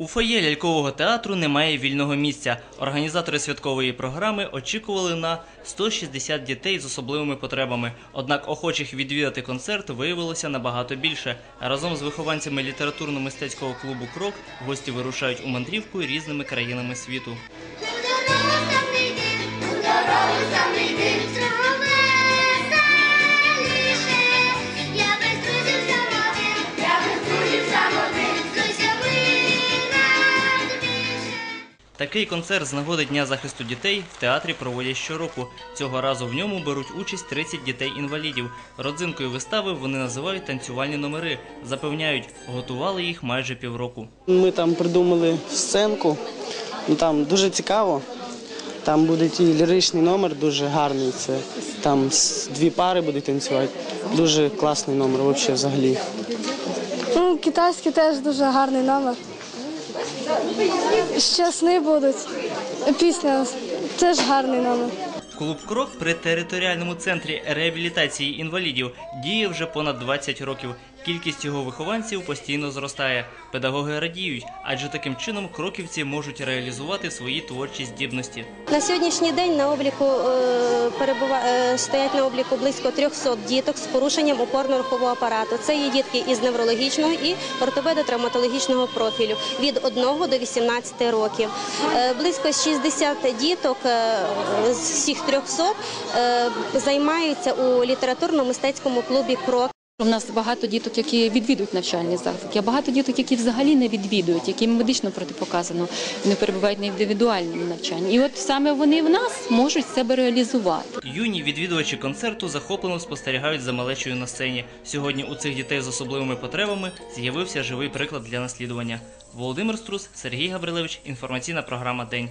У фоє лялькового театру немає вільного місця. Організатори святкової програми очікували на 160 дітей з особливими потребами. Однак охочих відвідати концерт виявилося набагато більше. Разом з вихованцями літературно-мистецького клубу Крок гості вирушають у мандрівку різними країнами світу. Такий концерт з нагоди Дня захисту дітей в театрі проводять щороку. Цього разу в ньому беруть участь 30 дітей-інвалідів. Родзинкою вистави вони називають танцювальні номери. Запевняють, готували їх майже півроку. Ми там придумали сценку, ну там дуже цікаво. Там буде і ліричний номер дуже гарний. Це там дві пари будуть танцювати. Дуже класний номер, взагалі взагалі. Ну, китайський теж дуже гарний номер. Ще будуть. Пісня теж гарний номер. Клуб Крок при територіальному центрі реабілітації інвалідів діє вже понад 20 років. Кількість його вихованців постійно зростає. Педагоги радіють, адже таким чином кроківці можуть реалізувати свої творчі здібності. На сьогоднішній день на обліку е, е, стоять на обліку близько 300 діток з порушенням опорно-рухового апарату. Це є дітки із неврологічного і ортопедо-травматологічного профілю від 1 до 18 років. Е, Близько 60 діток з всіх 300 е, займаються у літературно-мистецькому клубі Крок. У нас багато діток, які відвідують навчальні заклади, а багато діток, які взагалі не відвідують, яким медично протипоказано, вони перебувають на індивідуальному навчанні. І от саме вони в нас можуть себе реалізувати. Юні відвідувачі концерту захоплено спостерігають за малечою на сцені. Сьогодні у цих дітей з особливими потребами з'явився живий приклад для наслідування. Володимир Струс, Сергій Габрилевич. Інформаційна програма День.